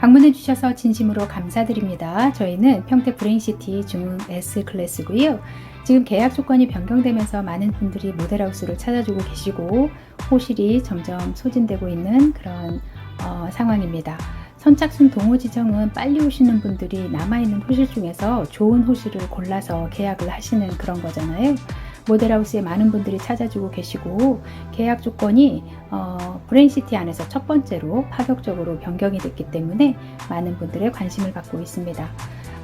방문해 주셔서 진심으로 감사드립니다. 저희는 평택 브레인시티 중흥 S 클래스고요. 지금 계약 조건이 변경되면서 많은 분들이 모델하우스를 찾아주고 계시고 호실이 점점 소진되고 있는 그런 어, 상황입니다. 선착순 동호 지정은 빨리 오시는 분들이 남아있는 호실 중에서 좋은 호실을 골라서 계약을 하시는 그런 거잖아요. 모델하우스에 많은 분들이 찾아주고 계시고 계약 조건이 어, 브레인시티 안에서 첫 번째로 파격적으로 변경이 됐기 때문에 많은 분들의 관심을 받고 있습니다.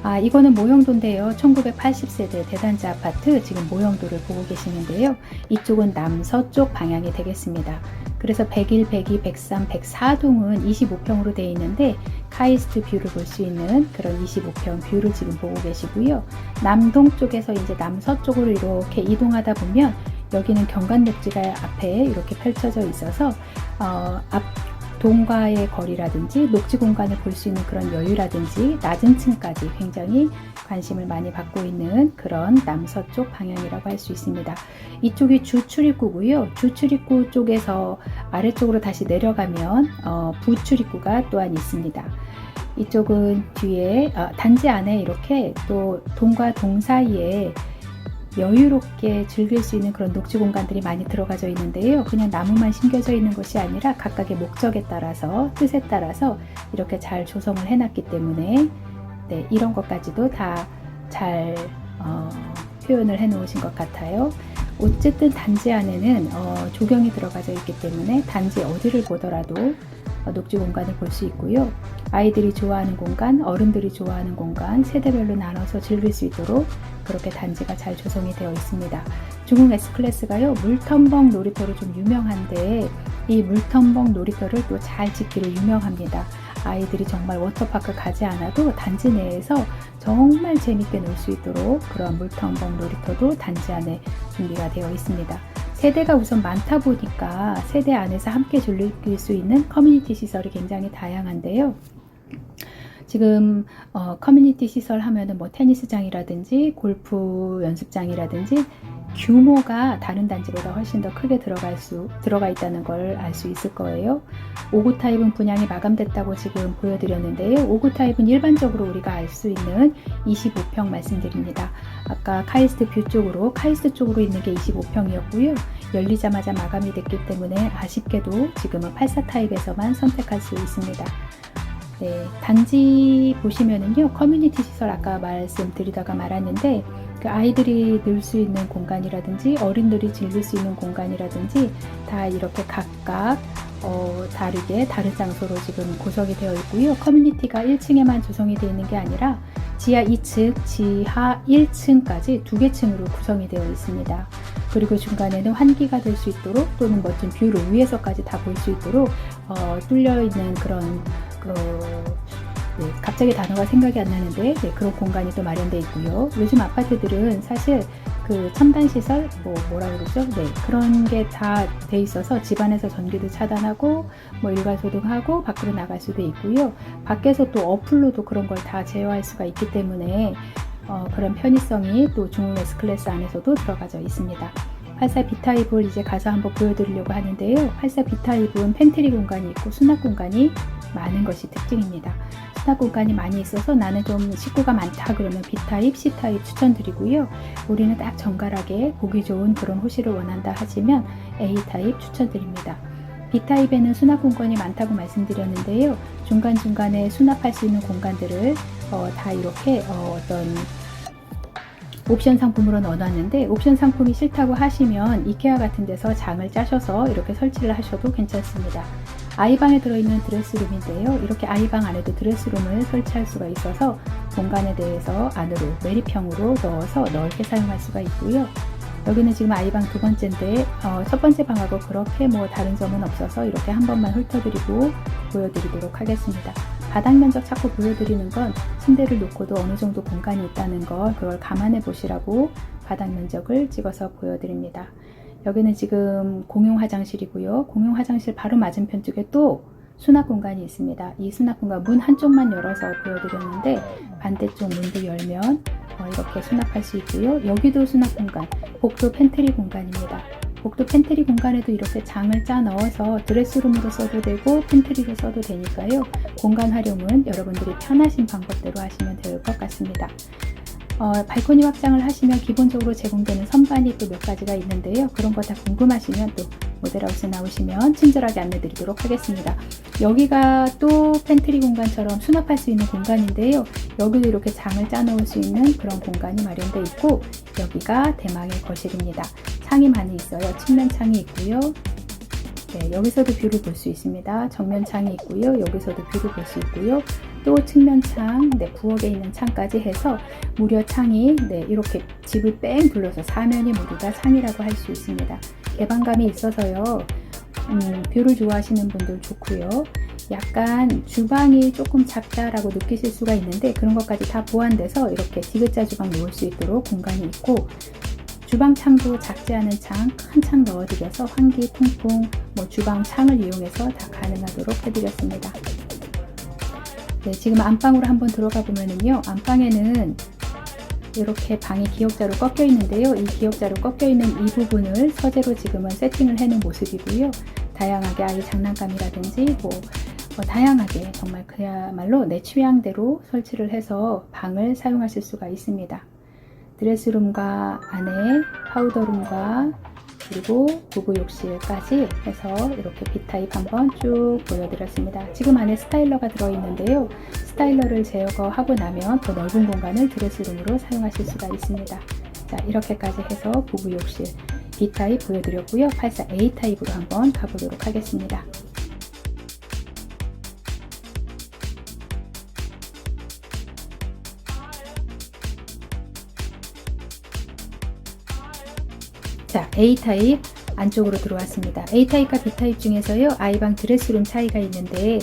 아, 이거는 모형도인데요. 1980세대 대단지 아파트 지금 모형도를 보고 계시는데요. 이쪽은 남서쪽 방향이 되겠습니다. 그래서 101, 102, 103, 104동은 25평으로 되어 있는데 카이스트 뷰를 볼 수 있는 그런 25평 뷰를 지금 보고 계시고요. 남동 쪽에서 이제 남서쪽으로 이렇게 이동하다 보면 여기는 경관 녹지가 앞에 이렇게 펼쳐져 있어서 어, 앞 동과의 거리라든지 녹지 공간을 볼 수 있는 그런 여유라든지 낮은 층까지 굉장히 관심을 많이 받고 있는 그런 남서쪽 방향이라고 할 수 있습니다. 이쪽이 주출입구고요. 주출입구 쪽에서 아래쪽으로 다시 내려가면 어, 부출입구가 또한 있습니다. 이쪽은 뒤에 어, 단지 안에 이렇게 또 동과 동 사이에 여유롭게 즐길 수 있는 그런 녹지 공간들이 많이 들어가져 있는데요. 그냥 나무만 심겨져 있는 것이 아니라 각각의 목적에 따라서 뜻에 따라서 이렇게 잘 조성을 해놨기 때문에 네, 이런 것까지도 다잘 어, 표현을 해놓으신 것 같아요. 어쨌든 단지 안에는 어, 조경이 들어가져 있기 때문에 단지 어디를 보더라도 어, 녹지 공간을 볼 수 있고요. 아이들이 좋아하는 공간, 어른들이 좋아하는 공간, 세대별로 나눠서 즐길 수 있도록 그렇게 단지가 잘 조성이 되어 있습니다. 중국 S클래스가요, 물텀벙 놀이터로 좀 유명한데, 이 물텀벙 놀이터를 또 잘 짓기로 유명합니다. 아이들이 정말 워터파크 가지 않아도 단지 내에서 정말 재밌게 놀 수 있도록 그런 물텀벙 놀이터도 단지 안에 준비가 되어 있습니다. 세대가 우선 많다 보니까 세대 안에서 함께 즐길 수 있는 커뮤니티 시설이 굉장히 다양한데요. 지금 어, 커뮤니티 시설 하면은 뭐 테니스장이라든지 골프 연습장이라든지 규모가 다른 단지보다 훨씬 더 크게 들어갈 수 들어가 있다는 걸 알 수 있을 거예요. 5구 타입은 분양이 마감됐다고 지금 보여드렸는데요. 5구 타입은 일반적으로 우리가 알 수 있는 25평 말씀드립니다. 아까 카이스트 뷰 쪽으로 카이스트 쪽으로 있는 게 25평이었고요. 열리자마자 마감이 됐기 때문에 아쉽게도 지금은 84 타입에서만 선택할 수 있습니다. 네, 단지 보시면은요 커뮤니티 시설 아까 말씀드리다가 말았는데 그 아이들이 놀 수 있는 공간이라든지 어른들이 즐길 수 있는 공간이라든지 다 이렇게 각각 어, 다르게 다른 장소로 지금 구성이 되어 있고요 커뮤니티가 1층에만 조성이 되어 있는 게 아니라 지하 2층, 지하 1층까지 두 개 층으로 구성이 되어 있습니다. 그리고 중간에는 환기가 될 수 있도록 또는 멋진 뷰를 위에서까지 다 볼 수 있도록 어, 뚫려 있는 그런 그, 네, 갑자기 단어가 생각이 안 나는데 네, 그런 공간이 또 마련되어 있고요. 요즘 아파트들은 사실 그 첨단 시설 뭐 뭐라 그러죠? 네 그런 게 다 돼 있어서 집안에서 전기도 차단하고 뭐 일괄 소등하고 밖으로 나갈 수도 있고요. 밖에서 또 어플로도 그런 걸 다 제어할 수가 있기 때문에 어, 그런 편의성이 또 중흥 S 클래스 안에서도 들어가져 있습니다. 84 B타입을 이제 가서 한번 보여드리려고 하는데요. 84 B타입은 팬트리 공간이 있고 수납 공간이 많은 것이 특징입니다. 수납 공간이 많이 있어서 나는 좀 식구가 많다 그러면 B타입, C타입 추천드리고요. 우리는 딱 정갈하게 보기 좋은 그런 호실을 원한다 하시면 A타입 추천드립니다. B타입에는 수납 공간이 많다고 말씀드렸는데요. 중간중간에 수납할 수 있는 공간들을 어, 다 이렇게 어, 어떤 옵션 상품으로 넣어놨는데 옵션 상품이 싫다고 하시면 이케아 같은 데서 장을 짜셔서 이렇게 설치를 하셔도 괜찮습니다. 아이방에 들어있는 드레스룸인데요. 이렇게 아이방 안에도 드레스룸을 설치할 수가 있어서 공간에 대해서 안으로 매립형으로 넣어서 넓게 사용할 수가 있고요. 여기는 지금 아이방 두 번째인데 어, 첫 번째 방하고 그렇게 뭐 다른 점은 없어서 이렇게 한 번만 훑어드리고 보여드리도록 하겠습니다. 바닥 면적 자꾸 보여드리는 건 침대를 놓고도 어느 정도 공간이 있다는 걸 그걸 감안해 보시라고 바닥 면적을 찍어서 보여드립니다. 여기는 지금 공용 화장실이고요. 공용 화장실 바로 맞은편 쪽에 또 수납 공간이 있습니다. 이 수납 공간 문 한쪽만 열어서 보여드렸는데 반대쪽 문도 열면 어, 이렇게 수납할 수 있고요. 여기도 수납 공간, 복도 팬트리 공간입니다. 복도 팬트리 공간에도 이렇게 장을 짜 넣어서 드레스룸으로 써도 되고 팬트리로 써도 되니까요. 공간 활용은 여러분들이 편하신 방법대로 하시면 될 것 같습니다. 어, 발코니 확장을 하시면 기본적으로 제공되는 선반이 또 몇 가지가 있는데요. 그런 거 다 궁금하시면 또 모델하우스 나오시면 친절하게 안내드리도록 하겠습니다. 여기가 또 팬트리 공간처럼 수납할 수 있는 공간인데요. 여기도 이렇게 장을 짜 놓을 수 있는 그런 공간이 마련되어 있고 여기가 대망의 거실입니다. 창이 많이 있어요. 측면 창이 있고요. 네, 여기서도 뷰를 볼 수 있습니다. 정면 창이 있고요. 여기서도 뷰를 볼 수 있고요. 또 측면 창, 네, 부엌에 있는 창까지 해서 무려 창이 네, 이렇게 집을 뺑 둘러서 사면이 모두 다 창이라고 할 수 있습니다. 개방감이 있어서요. 음, 뷰를 좋아하시는 분들 좋고요. 약간 주방이 조금 작다라고 느끼실 수가 있는데 그런 것까지 다 보완돼서 이렇게 디귿자 주방 놓을 수 있도록 공간이 있고 주방 창도 작지 않은 창, 큰창 넣어드려서 환기, 통풍, 뭐 주방 창을 이용해서 다 가능하도록 해드렸습니다. 네, 지금 안방으로 한번 들어가 보면은요, 안방에는 이렇게 방이 기역자로 꺾여 있는데요. 이 기역자로 꺾여 있는 이 부분을 서재로 지금은 세팅을 해놓은 모습이고요. 다양하게 아이 장난감이라든지 뭐, 뭐 다양하게 정말 그야말로 내 취향대로 설치를 해서 방을 사용하실 수가 있습니다. 드레스룸과 안에 파우더룸과 그리고 부부 욕실까지 해서 이렇게 B타입 한번 쭉 보여드렸습니다. 지금 안에 스타일러가 들어있는데요. 스타일러를 제거하고 나면 더 넓은 공간을 드레스룸으로 사용하실 수가 있습니다. 자, 이렇게까지 해서 부부 욕실 B타입 보여드렸고요. 84 A타입으로 한번 가보도록 하겠습니다. 자, A타입 안쪽으로 들어왔습니다. A타입과 B타입 중에서요, 아이방 드레스룸 차이가 있는데,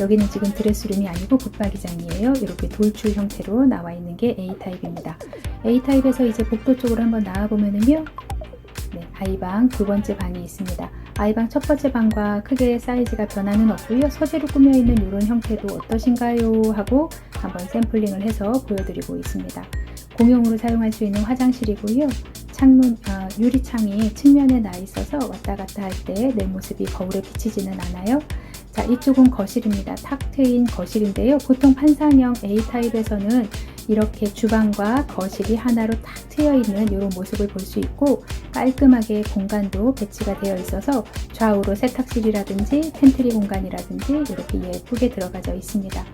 여기는 지금 드레스룸이 아니고 붙박이장이에요. 이렇게 돌출 형태로 나와 있는 게 A타입입니다. A타입에서 이제 복도 쪽으로 한번 나와보면은요, 네, 아이방 두 번째 방이 있습니다. 아이방 첫 번째 방과 크게 사이즈가 변화는 없고요. 서재로 꾸며 있는 이런 형태도 어떠신가요? 하고 한번 샘플링을 해서 보여드리고 있습니다. 공용으로 사용할 수 있는 화장실이고요. 창문 어, 유리창이 측면에 나 있어서 왔다 갔다 할 때 내 모습이 거울에 비치지는 않아요. 자, 이쪽은 거실입니다. 탁 트인 거실인데요. 보통 판상형 A타입에서는 이렇게 주방과 거실이 하나로 탁 트여 있는 이런 모습을 볼 수 있고 깔끔하게 공간도 배치가 되어 있어서 좌우로 세탁실이라든지 팬트리 공간이라든지 이렇게 예쁘게 들어가져 있습니다.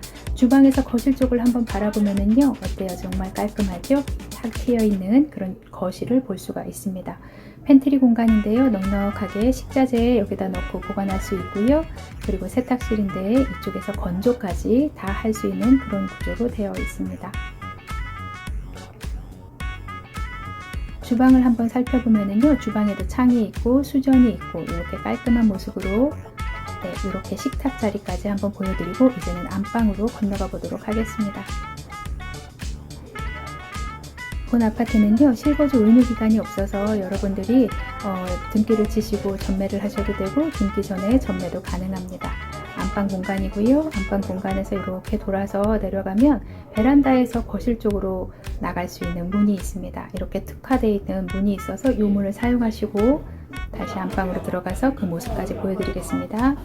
주방에서 거실 쪽을 한번 바라보면은요 어때요? 정말 깔끔하죠? 탁 트여 있는 그런 거실을 볼 수가 있습니다. 팬트리 공간인데요. 넉넉하게 식자재 여기다 넣고 보관할 수 있고요. 그리고 세탁실인데 이쪽에서 건조까지 다 할 수 있는 그런 구조로 되어 있습니다. 주방을 한번 살펴보면은요. 주방에도 창이 있고 수전이 있고 이렇게 깔끔한 모습으로 네, 이렇게 식탁 자리까지 한번 보여드리고 이제는 안방으로 건너가 보도록 하겠습니다. 본 아파트는요 실거주 의무 기간이 없어서 여러분들이 어, 등기를 치시고 전매를 하셔도 되고 등기 전에 전매도 가능합니다. 안방 공간이고요. 안방 공간에서 이렇게 돌아서 내려가면 베란다에서 거실 쪽으로 나갈 수 있는 문이 있습니다. 이렇게 특화되어 있는 문이 있어서 이 문을 사용하시고 다시 안방으로 들어가서 그 모습까지 보여드리겠습니다.